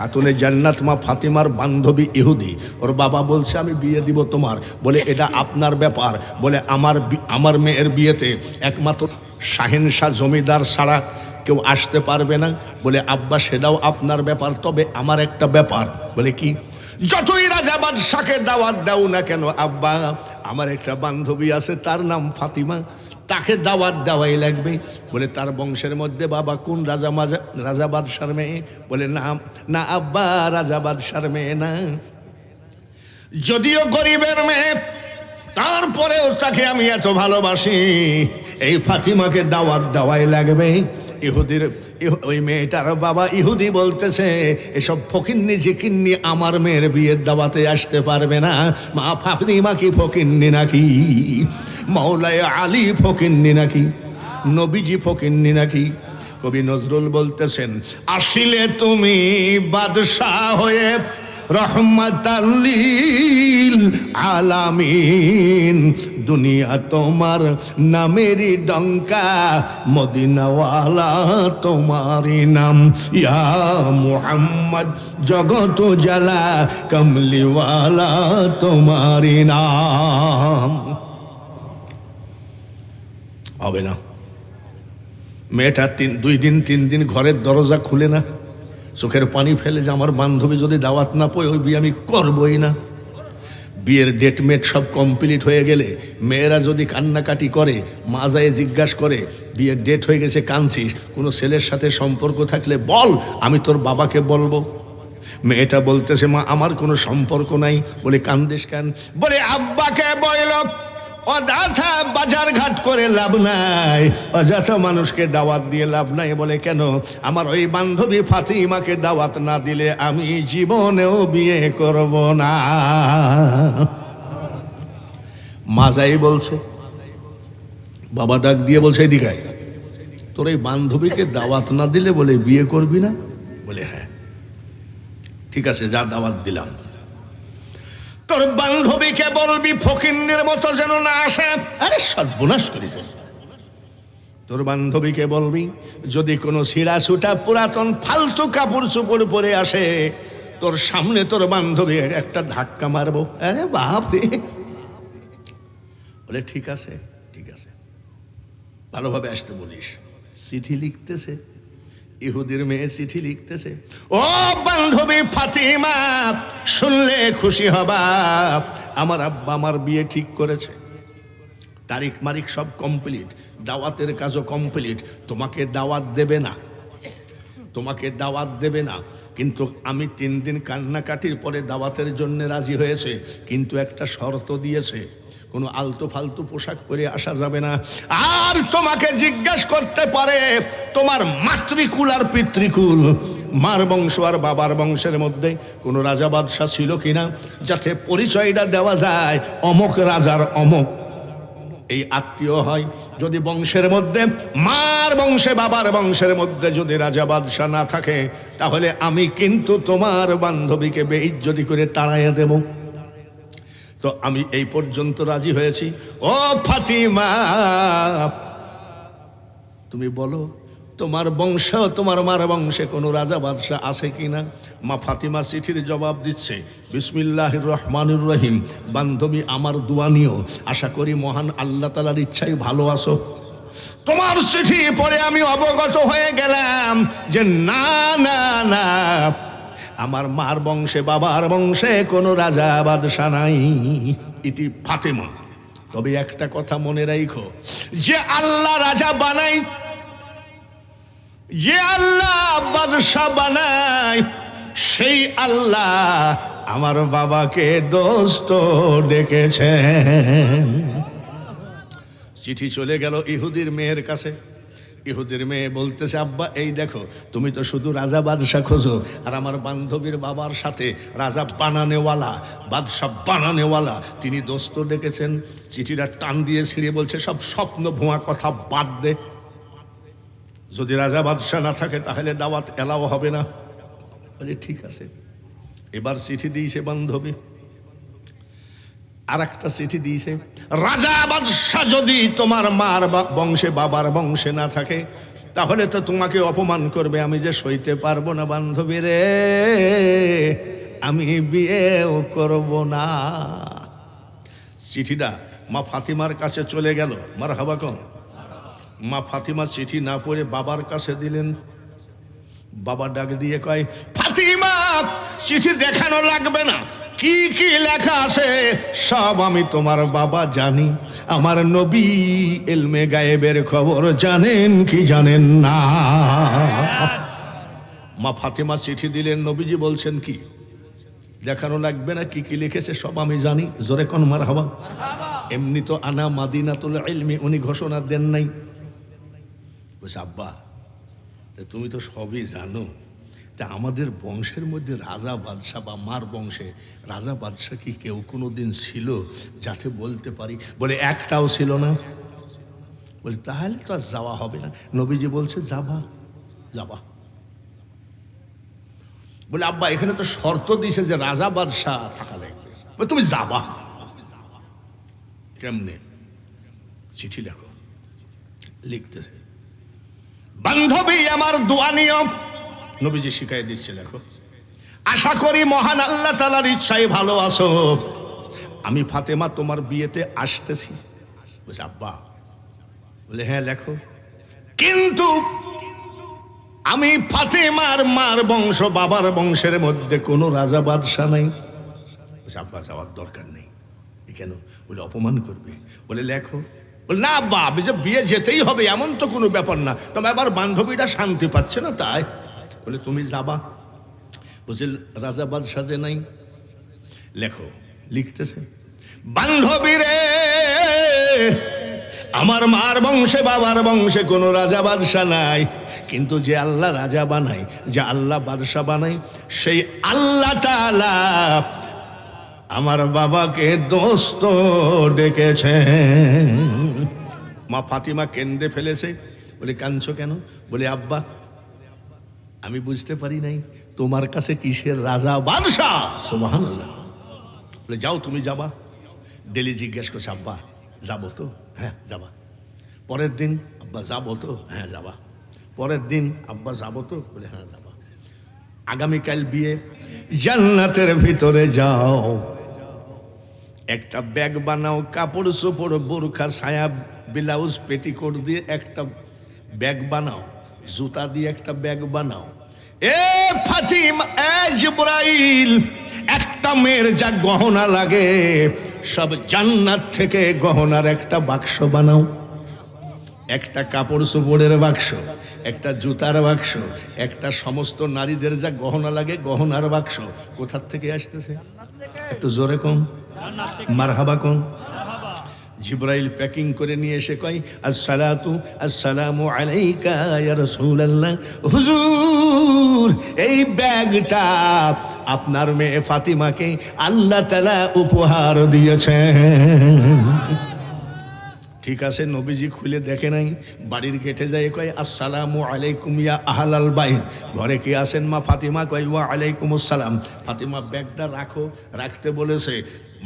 খাতুনে জান্নাত মা ফাতিমার বান্ধবী ইহুদি। ওর বাবা বলছে, আমি বিয়ে দিব তোমার। বলে, এটা আপনার ব্যাপার। বলে, আমার আমার মেয়ের বিয়েতে একমাত্র শাহিন শাহ জমিদার ছাড়া কেউ আসতে পারবে না। বলে, আব্বা, সেটাও আপনার ব্যাপার, তবে আমার একটা ব্যাপার। বলে, কি? যতই রাজা বাদশাকে দাওয়াত দাও না কেন, আব্বা, আমার একটা বান্ধবী আছে, তার নাম ফাতিমা। তাকে দাওয়াত দেওয়াই লাগবে। বলে, তার বংশের মধ্যে বাবা কোন রাজা মাজা, রাজা বাদশার মেয়ে? বলে, না না আব্বা, রাজা বাদশার মেয়ে না। যদিও গরিবের মেয়ে, তারপরেও তাকে আমি এত ভালোবাসি। এই ফাতিমাকে দাওয়াত দেওয়াই লাগবে। ইহুদির ওই মেয়েটার বাবা ইহুদি বলতেছে, এসব ফকিন্নি জিকিন্নি আমার মেয়ের বিয়ের দাওয়াতে আসতে পারবে না। মা ফাতিমা কি ফকিন্নি নাকি? মৌলায় আলী ফকিন্নি নাকি? নবীজি ফকিন্নি নাকি? কবি নজরুল বলতেছেন, আসিলে তুমি বাদশাহ হয়ে রহমতাল্লিল আলামিন। দুনিয়া তোমার নামেরই ডঙ্কা, মদিনাওয়ালা তোমারই নাম। ইয়া মুহাম্মদ জগত জালা কমলিওয়ালা তোমারই নাম। হবে না। মেয়েটা তিন, দুই দিন, তিন দিন ঘরের দরজা খুলে না? চোখের পানি ফেলে যে আমার বান্ধবী যদি দাওয়াত না পাই ওই বিয়ে আমি করবই না। বিয়ের ডেট মেট সব কমপ্লিট হয়ে গেলে মেয়েরা যদি কান্নাকাটি করে মা যায় জিজ্ঞাসা করে, বিয়ের ডেট হয়ে গেছে, কাঁদছিস? কোনো ছেলের সাথে সম্পর্ক থাকলে বল, আমি তোর বাবাকে বলব। মেয়েটা বলতেছে, মা, আমার কোনো সম্পর্ক নাই। বলে, কান্দিস কেন? বলে, আব্বাকে বইল অযথা বাজার ঘাট করে লাভ নাই। অযথা মানুষকে দাওয়াত দিয়ে লাভ নাই বলে কেন? আমার ওই বান্ধবী ফাতিমাকে দাওয়াত না দিলে আমি জীবনেও বিয়ে করব না। মাজাই বলছে, বাবা ডাক দিয়ে বলছে, এদিকে তোর এই বান্ধবীকে দাওয়াত না দিলে বলে বিয়ে করবি না? বলে হ্যাঁ। ঠিক আছে, যা দাওয়াত দিলাম। তোর বান্ধবীকে বলবি ফকিন্নের মতো যেন না আসে। আরে সর্বনাশ করেছে। তোর বান্ধবীকে বলবি যদি কোনো সিরা সুটা পুরাতন ফালতু কাপড় চোপড় পরে আসে, তোর সামনে তোর বান্ধবী একটা ধাক্কা মারবো। আরে বাপ রে বলে, ঠিক আছে ঠিক আছে। ভালোভাবে আসতে বলিস। চিঠি লিখতেছে। ইহুদির মেয়ে চিঠি লিখতেছে। ও বান্ধবী ফাতিমা, শুনলে খুশি হবা। আমার আব্বা আমার বিয়ে ঠিক করেছে। তারিখ মারিক সব কমপ্লিট দাওয়াতের কাজও কমপ্লিট তোমাকে দাওয়াত দেবে না। তোমাকে দাওয়াত দেবে না। কিন্তু আমি তিন দিন কান্নাকাটির পরে দাওয়াতের জন্য রাজি হয়েছে। কিন্তু একটা শর্ত দিয়েছে। কোনো আলতু ফালতু পোশাক পরে আসা যাবে না। আর তোমাকে জিজ্ঞাসা করতে পারে, তোমার মাতৃকুল আর পিতৃকুল, মার বংশ আর বাবার বংশের মধ্যে কোনো রাজা বাদশাহ ছিল কিনা? যাতে পরিচয়টা দেওয়া যায়, অমক রাজার অমক। এই আত্মীয় হয় যদি বংশের মধ্যে, মার বংশে বাবার বংশের মধ্যে যদি রাজা বাদশাহ না থাকে, তাহলে আমি কিন্তু তোমার বান্ধবীকে বেইজ্জতি করে তাড়াইয়া দেব। তো আমি এই পর্যন্ত রাজি হয়েছি। ও ফাতিমা, তুমি বলো, তোমার বংশ, তোমার মার বংশে কোনো রাজা বাদশাহ আছে কিনা? মা ফাতিমা চিঠির জবাব দিচ্ছে বিসমিল্লাহ রহমানুর রহিম, বান্ধবী আমার দুয়ানিও আশা করি মহান আল্লাহ তালার ইচ্ছাই ভালো আছো। তোমার চিঠি পরে আমি অবগত হয়ে গেলাম যে না না না। আমার মার বংশে, বাবার বংশে কোনো রাজা বাদশা নাই। ইতি ফাতেমা। তবে একটা কথা মনে রাখো যে আল্লাহ রাজা বানাই, যে আল্লাহ বাদশা বানাই, সেই আল্লাহ আমার বাবাকে দোস্ত ডেকেছেন। চিঠি চলে গেল ইহুদির মেয়ের কাছে। ইহুদির মেয়ে বলতেছে, আব্বা, এই দেখো, তুমি তো শুধু রাজা বাদশাহ খোঁজো, আর আমার বান্ধবীর বাবার সাথে রাজা বানানেওয়ালা, বাদশাহ বানানেওয়ালা। তিনি দোস্ত ডেকেছেন, চিঠিটা টান দিয়ে ছিঁড়ে বলছে, সব স্বপ্ন ভুয়া কথা বাদ দে। যদি রাজা বাদশাহ না থাকে, তাহলে দাওয়াত এলাও হবে না। ঠিক আছে। এবার চিঠি দিয়েছে বান্ধবী। আর একটা চিঠি দিয়েছে, রাজা বাদশাহ যদি তোমার মার বংশে, বাবার বংশে না থাকে, তাহলে তো তোমাকে অপমান করবে, আমি যে সইতে পারব না, বান্ধবী রে। আমি বিয়েও করব না। চিঠিটা মা ফাতিমার কাছে চলে গেল। মার হাবা কম। মা ফাতিমা চিঠি না পড়ে বাবার কাছে দিলেন। বাবা ডাক দিয়ে কয়, ফাতিমা, চিঠি দেখানো লাগবে না। কি কি লেখা আছে? সব আমি তোমার বাবা জানি। আমার নবী এলমে গায়েবের খবর জানেন কি জানেন না? মা ফাতিমা চিঠি দিলেন, নবীজি বলছেন কি? দেখানো লাগবে না, কি কি লিখেছে, সব আমি জানি। জোরে কোন মার হবা এমনি তো আনা মাদিনাতুল ইলমি, উনি ঘোষণা দেন নাই। বলছে, আব্বা তুমি তো সবই জানো। তা আমাদের বংশের মধ্যে রাজা বাদশাহ বা মার বংশে রাজা বাদশাহ কি কেউ কোনো দিন ছিল যাতে বলতে পারি? বলে, একটাও ছিল না। বলে, তাহলে তো আর যাওয়া হবে না। নবীজি বলছে, যাবা যাবা। বলে, আব্বা, এখানে তো শর্ত দিছে যে রাজা বাদশাহ থাকা লাগবে। তুমি যাবা। কেমনে? চিঠি লেখো। লিখতেছে, বান্ধবী আমার দোয়া নিয়ম নবীজি শিখাই দিচ্ছে, দেখো। আশা করি মহান আল্লাহ তালার ইচ্ছায় ভালো আছো। আমি ফাতেমা, তোমার বিয়েতে আসতেছি। বলছে, আব্বা। বলে হ্যাঁ লেখো। কিন্তু আমি ফাতেমার মার বংশ, বাবার বংশের মধ্যে কোনো রাজা বাদশাহ নাই। আব্বা, যাওয়ার দরকার নেই। কেন? বলে, অপমান করবে। বলে, লেখো। বলে, না, আব্বা, আমি যে বিয়ে যেতেই হবে, এমন তো কোনো ব্যাপার না। তবে আবার বান্ধবীটা শান্তি পাচ্ছে না, তাই। বলে, তুমি যাবা? বলছে, রাজা বাদশাহ যে নাই। লেখো, লিখতেছে বান্ধবী রে আমার মার বংশে, বাবার বংশে কোনো রাজা বাদশাহ নাই। কিন্তু যে আল্লাহ রাজা বানাই যে আল্লাহ বাদশাহ বানাই সেই আল্লাহ আমার বাবাকে দোস্ত ডেকেছে। মা ফাতিমা কেন্দ্রে ফেলেছে, বলে, কাঁদছো কেন? বলে, আব্বা আমি বুঝতে পারি নাই, তোমার কাছে কিসের রাজা বাদশাহ? বলে, যাও তুমি যাবা। ডেলি জিজ্ঞেস করছে, আব্বা, যাব তো? হ্যাঁ যাবা। পরের দিন, আব্বা, যাব তো? হ্যাঁ যাবা। পরের দিন, আব্বা, যাব তো? বলে হ্যাঁ যাবা। আগামীকাল বিয়ে, জান্নাতের ভিতরে যাও। একটা ব্যাগ বানাও কাপড় চোপড় বোরখা ছায়া ব্লাউজ, পেটিকোট দিয়ে একটা ব্যাগ বানাও। জুতা দিয়ে একটা ব্যাগ বানাও। এ ফাতিম, এ জিব্রাইল, একটা মেয়ের যা গহনা লাগে, সব জান্নাত থেকে গহনার একটা বাক্স বানাও। একটা কাপড় চোপড়ের বাক্স, একটা জুতার বাক্স, একটা সমস্ত নারীদের যা গহনা লাগে, গহনার বাক্স। কোথার থেকে আসতেছে? একটু জোরে কম। মারহাবা কম। জিব্রাইল প্যাকিং করে নিয়ে এসে কয়, আসসালাতু, আসসালামু আলাইকা ইয়া রাসূলুল্লাহ। হুজুর, এই ব্যাগটা আপনার মেয়ে ফাতিমাকে আল্লাহ তাআলা উপহার দিয়েছেন। ঠিক আছে, নবীজি খুলে দেখে নাই, বাড়ির গেটে যায়, কয়, আসসালামু আলাইকুম ইয়া আহলাল বাইত। ঘরে কে আসেন মা ফাতিমা? কয়, ওয়া আলাইকুম আসসালাম। ফাতিমা ব্যাগটা রাখো, রাখতে বলেছে,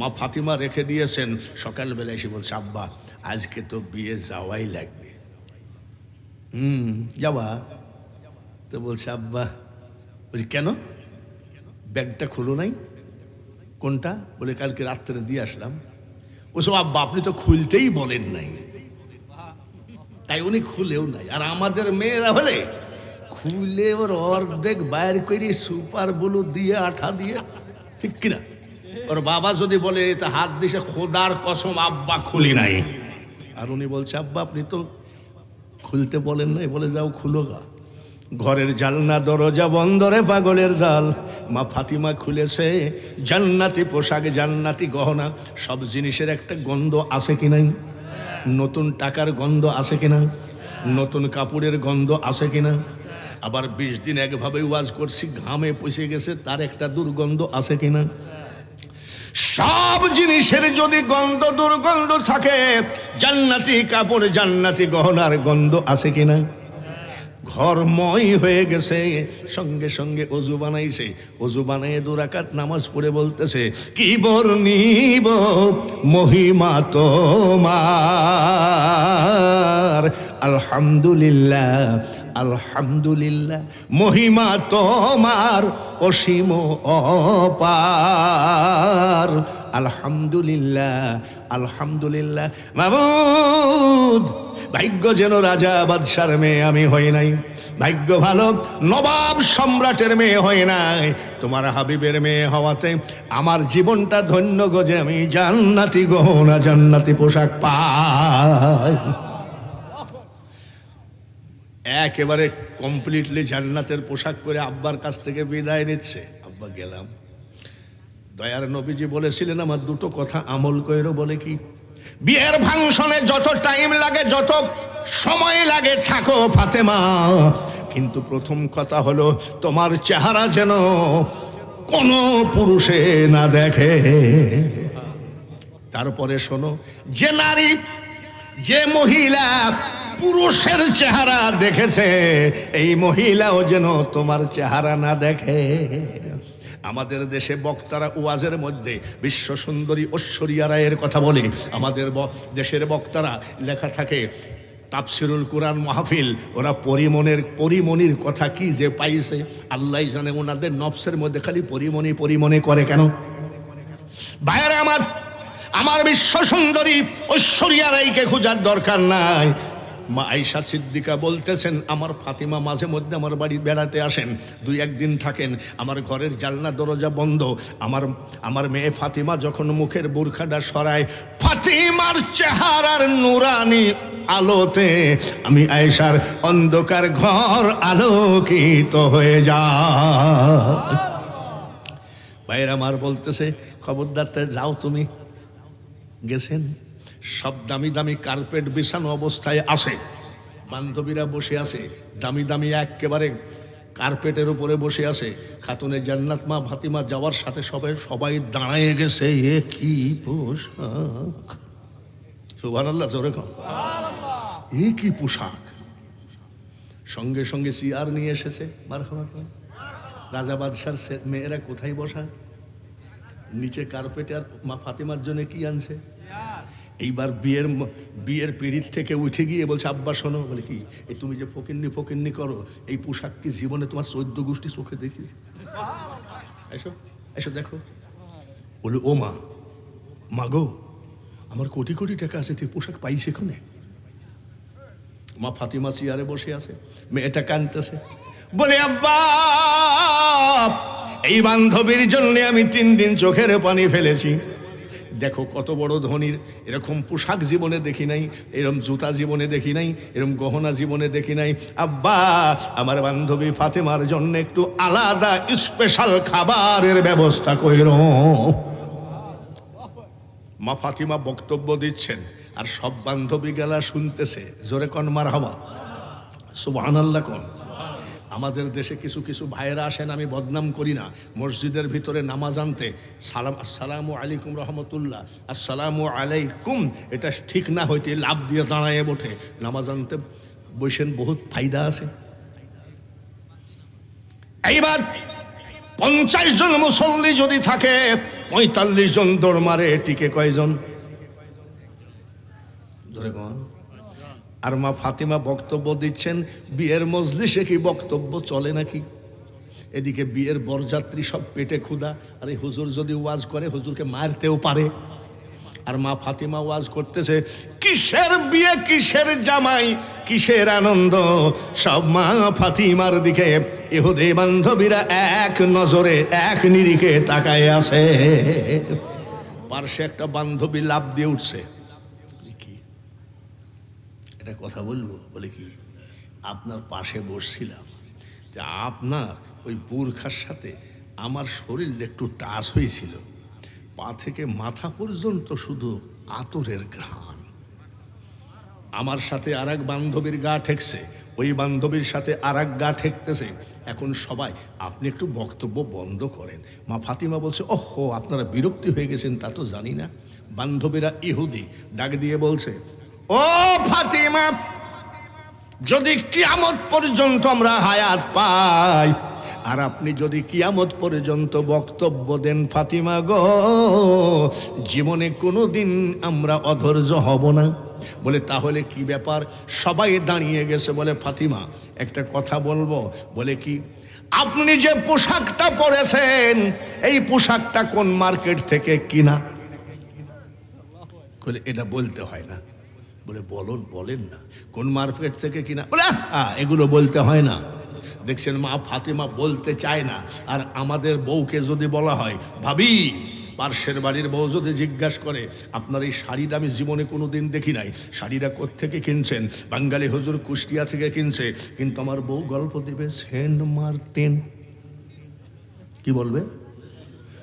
মা ফাতিমা রেখে দিয়েছেন। সকালবেলা এসে বলছে, আব্বা, আজকে তো বিয়ে যাওয়াই লাগবে। হুম যাওয়া তো বলছে, আব্বা। বলছি, কেন? ব্যাগটা খুলো নাই? কোনটা? বলে, কালকে রাত্রে দিয়ে আসলাম। ওসব আব্বা আপনি তো খুলতেই বলেন নাই। তাই উনি খুলেও নাই। আর আমাদের মেয়েরা হলে খুলে ওর অর্ধেক বাইর করে সুপার ব্লু দিয়ে, আঠা দিয়ে, ঠিক কিনা? ওর বাবা যদি বলে, তা হাত দিছে খোদার কসম, আব্বা খুলি নাই। আর উনি বলছে, আব্বা, আপনি তো খুলতে বলেন নাই, বলে যাও খুলো গা। ঘরের জালনা, দরজা বন্দরে পাগলের জাল মা ফাতিমা খুলেছে, জান্নাতি পোশাক, জান্নাতি গহনা, সব জিনিসের একটা গন্ধ আছে কি নাই? নতুন টাকার গন্ধ আছে কিনা নতুন কাপড়ের গন্ধ আছে কিনা আবার বিশ দিন একভাবে ওয়াজ করছি, ঘামে পচে গেছে, তার একটা দুর্গন্ধ আছে কিনা সব জিনিসের যদি গন্ধ, দুর্গন্ধ থাকে, জান্নাতি কাপড়, জান্নাতি গহনার গন্ধ আছে কিনা ঘরময় হয়ে গেছে। সঙ্গে সঙ্গে অজু বানাইছে। অজু বানাই দুরাকাত নামাজ পড়ে বলতেছে, কি বর্ণিব মহিমা তোমার? আলহামদুলিল্লাহ আলহামদুলিল্লাহ, মহিমা তোমার অসীম অপার। আলহামদুলিল্লাহ আলহামদুলিল্লাহ মাহমুদ ভাগ্য যেন রাজা বাদশার মেয়ে আমি হই নাই। ভাগ্য ভালো, নবাব সম্রাটের মেয়ে হয় নাই। তোমার হাবিবের মেয়ে হওয়াতে আমার জীবনটা ধন্য গো যে আমি জান্নাতি গহনা জান্নাতি পোশাক পাই। একেবারে কমপ্লিটলি জান্নাতের পোশাক পরে আব্বার কাছ থেকে বিদায় নিচ্ছে। আব্বা, গেলাম। দয়ার নবীজি বলেছিলেন, আমার দুটো কথা আমল কইরো, বলে কি? বিয়ের ফাংশনে যত টাইম লাগে, যত সময় লাগে, থাকো ফাতেমা। কিন্তু প্রথম কথা হলো, তোমার চেহারা যেন কোনো পুরুষে না দেখে। তারপরে শোনো, যে নারী, যে মহিলা পুরুষের চেহারা দেখেছে, এই মহিলাও যেন তোমার চেহারা না দেখে। আমাদের দেশে বক্তারা ওয়াজের মধ্যে বিশ্ব সুন্দরী ঐশ্বরিয়া রায়ের কথা বলে। আমাদের দেশের বক্তারা লেখা থাকে, তাফসিরুল কোরআন মাহফিল, ওরা পরিমনের পরিমনির কথা কি যে পাইছে? আল্লাহ জানে ওনাদের নফসের মধ্যে খালি পরিমনি পরিমনে করে কেন? বাইরে আমার আমার বিশ্ব সুন্দরী ঐশ্বরিয়া রাইকে খোঁজার দরকার নাই। মা আইসা সিদ্দিকা বলতেছেন, আমার ফাতিমা মাঝে মধ্যে আমার বাড়ি বেড়াতে আসেন। দুই একদিন থাকেন, আমার ঘরের জানলা, দরজা বন্ধ। আমার আমার মেয়ে ফাতিমা যখন মুখের বোরখাটা সরায়, ফাতিমার চেহারার নুরানি আলোতে আমি আয়েশার অন্ধকার ঘর আলোকিত হয়ে যা ভাইয়ের আমার বলতেছে খবরদার যাও তুমি। গেছেন। সব দামি দামি কার্পেট বিছানো অবস্থায় আসে বান্ধবীরা বসে আছে দামি দামি একেবারে কার্পেটের উপরে বসে আছে। খাতুনে জান্নাত মা ভাতিমা যাওয়ার সাথে সবাই সবাই দাঁড়ায় গেছে এ কি পোশাক? সুভান আল্লাহ জোরে কম এ কি পোশাক? সঙ্গে সঙ্গে চেয়ার নিয়ে এসেছে রাজা বাদশার মেয়েরা কোথায় বসা? নিচে কার্পেটে আর মা ফাতিমার জন্য কি আনছে? এইবার বিয়ের বিয়ের পিড়ির থেকে উঠে গিয়ে বলছে, আব্বা, শোনো। বলে, কি? এই তুমি যে ফকিন্নি ফকিন্নি করো, এই পোশাক কি জীবনে তোমার চোদ্দ গোষ্ঠী চোখে দেখিয়েছে এসো এসো, দেখো। বলে, ও মা মা গো, আমার কোটি কোটি টাকা আছে, তুই পোশাক পাই সেখানে মা ফাতিমা চেয়ারে বসে আছে, মেয়েটা কানতেছে। বলে, আব্বা, এই বান্ধবীর জন্য আমি তিন দিন চোখের পানি ফেলেছি। দেখো কত বড় ধনির, এরকম পোশাক জীবনে দেখি নাই এরকম জুতা জীবনে দেখি নাই এরকম গহনা জীবনে দেখি নাই। আব্বা, আমার বান্ধবী ফাতেমার জন্য একটু আলাদা স্পেশাল খাবারের ব্যবস্থা কইর। মা ফাতিমা বক্তব্য দিচ্ছেন, আর সব বান্ধবী গেলা শুনতেছে, জোরে কন মার হওয়া সুবহান আল্লাহ কন। আমাদের দেশে কিছু কিছু ভাইয়েরা আসেন, আমি বদনাম করি না। মসজিদের ভিতরে নামাজ আনতে, সালাম আসসালামু আলাইকুম রহমতুল্লাহ, আসসালামু আলাইকুম, এটা ঠিক না হইতে লাভ দিয়ে দাঁড়ায় ওঠে নামাজ আনতে বসেন, বহুত ফায়দা আছে। এইবার পঞ্চাশ জন মুসল্লি যদি থাকে, পঁয়তাল্লিশ জন দৌড় মারে টিকে কয়জন? ধরে কন। আর মা ফাতিমা বক্তব্য দিচ্ছেন, বিয়ের মজলিসে কি বক্তব্য চলে নাকি? এদিকে বিয়ের বরযাত্রী সব পেটে ক্ষুধা, আর এই হুজুর যদি ওয়াজ করে, হুজুরকে মারতেও পারে। আর মা ফাতিমা ওয়াজ করতেছে, কিসের বিয়ে, কিসের জামাই, কিসের আনন্দ? সব মা ফাতিমার দিকে ইহুদি বান্ধবীরা এক নজরে, এক নিরিখে তাকায় আছে। পার্শ্বে একটা বান্ধবী লাভ দিয়ে উঠছে। এটা কথা বলব, বলে কি, আপনার পাশে বসছিলাম, যে আপনার ওই বুর্খার সাথে আমার শরীর একটু টাচ হয়েছিল। পা থেকে মাথা পর্যন্ত শুধু আতরের ঘ্রাণ। আমার সাথে আর এক বান্ধবীর গা ঠেকছে, ওই বান্ধবীর সাথে আর এক গা ঠেকতেছে। এখন সবাই, আপনি একটু বক্তব্য বন্ধ করেন। মা ফাতিমা বলছে, ওহো, আপনারা বিরক্তি হয়ে গেছেন, তা তো জানি না। বান্ধবীরা ইহুদি, ডাক দিয়ে বলছে ও ফাতিমা, যদি কিয়ামত পর্যন্ত আমরা হায়াত পাই, আর আপনি যদি কিয়ামত পর্যন্ত বক্তব্য দেন ফাতিমা গো, জীবনে কোনো দিন আমরা অধৈর্য হব না। বলে তাহলে কি ব্যাপার? সবাই দাঁড়িয়ে গেছে বলে, ফাতিমা, একটা কথা বলব। বলে কি, আপনি যে পোশাকটা পরেছেন, এই পোশাকটা কোন মার্কেট থেকে কিনা? এটা বলতে হয় না। বলে, বলুন, বলেন না। কোন মার্কেট থেকে কিনা? বলে এগুলো বলতে হয় না। দেখছেন মা ফাতিমা বলতে চায় না। আর আমাদের বউকে যদি বলা হয়, ভাবি, পার্শ্বের বাড়ির বউ যদি জিজ্ঞাসা করে, আপনার এই শাড়িটা আমি জীবনে কোনো দিন দেখি নাই। শাড়িটা কোত্থেকে কিনছেন? বাঙালি হুজুর কুষ্টিয়া থেকে কিনছে। কিন্তু আমার বউ গল্প দেবে সেন্ট মার্টিন কি বলবে?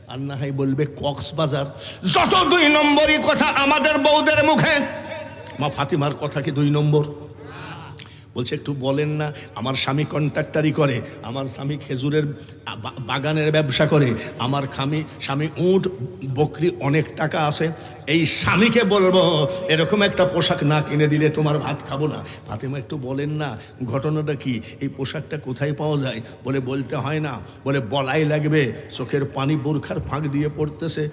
আর না হয় বলবে, কক্সবাজার। যত দুই নম্বরই কথা আমাদের বউদের মুখে মা ফাতিমার কথা কি দুই নম্বর। বলছে, একটু বলেন না, আমার স্বামী কন্ট্রাক্টারি করে, আমার স্বামী খেজুরের বাগানের ব্যবসা করে, আমার স্বামী স্বামী উট, বকরি অনেক টাকা আছে, এই স্বামীকে বলব, এরকম একটা পোশাক না কিনে দিলে তোমার ভাত খাব না। ফাতেমা, একটু বলেন না, ঘটনাটা কি? এই পোশাকটা কোথায় পাওয়া যায়? বলে, বলতে হয় না। বলে, বলাই লাগবে, চোখের পানি বোরখার ফাঁক দিয়ে পড়তেছে।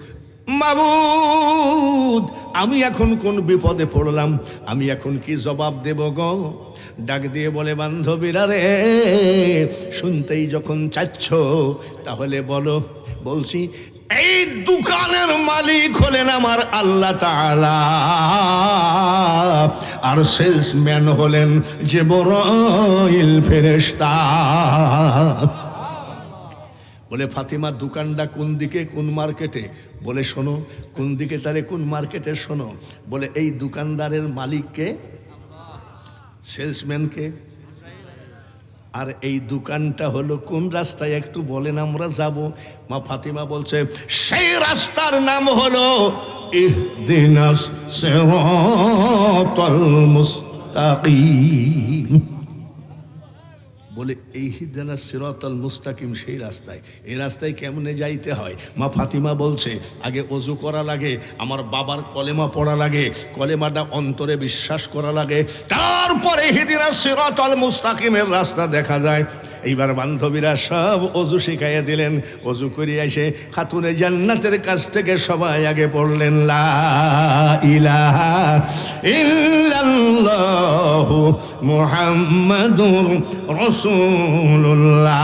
মাবুদ, আমি এখন কোন বিপদে পড়লাম? আমি এখন কি জবাব দেব গো? ডাক দিয়ে বলে, বান্ধবীরা রে, শুনতেই যখন চাচ্ছ, তাহলে বলো, বলছি, এই দোকানের মালিক হলেন আমার আল্লাহ তাআলা। আর সেলসম্যান হলেন যে বড় ফেরেস্তা বলে ফাতিমার দোকানটা কোন দিকে, কোন মার্কেটে? বলে, শোনো, কোন দিকে তারে কোন মার্কেটে শোনো? বলে, এই দোকানদারের মালিককে সেলসম্যানকে আর এই দোকানটা হলো কোন রাস্তায়? একটু বলেন, আমরা যাব। মা ফাতিমা বলছে, সেই রাস্তার নাম হলো ইহদিনাস সিরাতাল মুস্তাকিম। বলে এই হিদানা সিরাতাল মুস্তাকিম, সেই রাস্তায়। এই রাস্তায় কেমনে যাইতে হয়? মা ফাতিমা বলছে, আগে অজু করা লাগে, আমার বাবার কলেমা পড়া লাগে, কলেমাটা অন্তরে বিশ্বাস করা লাগে। তারপরে হিদিনা সিরাতাল মুস্তাকিমের রাস্তা দেখা যায়। এইবার বান্ধবীরা সব অজু শিখাইয়া দিলেন। অজু করিয়া এসে খাতুনে জান্নাতের কাছ থেকে সবাই আগে পড়লেন, লা রাসূলুল্লাহ।